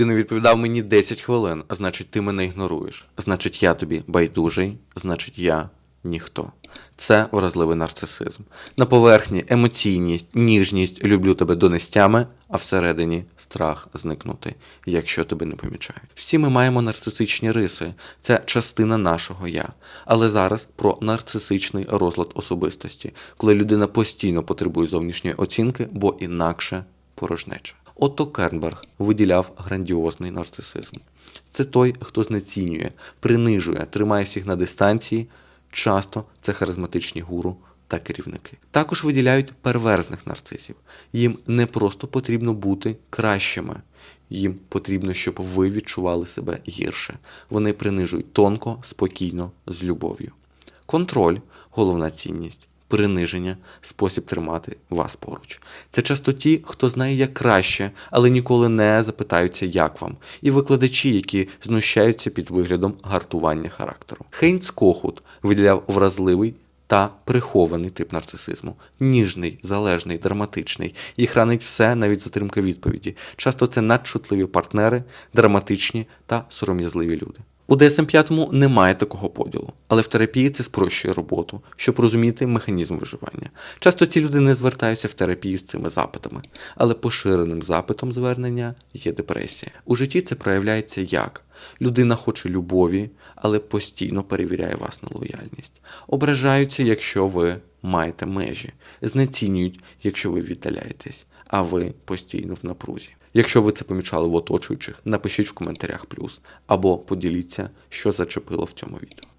Ти не відповідав мені 10 хвилин, а значить, ти мене ігноруєш. Значить, я тобі байдужий, значить, я ніхто. Це вразливий нарцисизм. На поверхні емоційність, ніжність, люблю тебе донестями, а всередині страх зникнути, якщо тебе не помічають. Всі ми маємо нарцисичні риси, це частина нашого я. Але зараз про нарцисичний розлад особистості, коли людина постійно потребує зовнішньої оцінки, бо інакше порожнеча. Отто Кернберг виділяв грандіозний нарцисизм. Це той, хто знецінює, принижує, тримає всіх на дистанції. Часто це харизматичні гуру та керівники. Також виділяють перверзних нарцисів. Їм не просто потрібно бути кращими, їм потрібно, щоб ви відчували себе гірше. Вони принижують тонко, спокійно, з любов'ю. Контроль головна цінність, приниження, спосіб тримати вас поруч. Це часто ті, хто знає як краще, але ніколи не запитаються, як вам, і викладачі, які знущаються під виглядом гартування характеру. Хейнц Кохут виділяв вразливий. Та прихований тип нарцисизму ніжний, залежний, драматичний. Їх ранить все, навіть затримка відповіді. Часто це надчутливі партнери, драматичні та сором'язливі люди. У DSM-5 немає такого поділу, але в терапії це спрощує роботу, щоб розуміти механізм виживання. Часто ці люди не звертаються в терапію з цими запитами, але поширеним запитом звернення є депресія. У житті це проявляється як людина хоче любові, але постійно перевіряє вас на лояльність. Ображаються, якщо ви маєте межі, знецінюють, якщо ви віддаляєтесь, а ви постійно в напрузі. Якщо ви це помічали в оточуючих, напишіть в коментарях плюс або поділіться, що зачепило в цьому відео.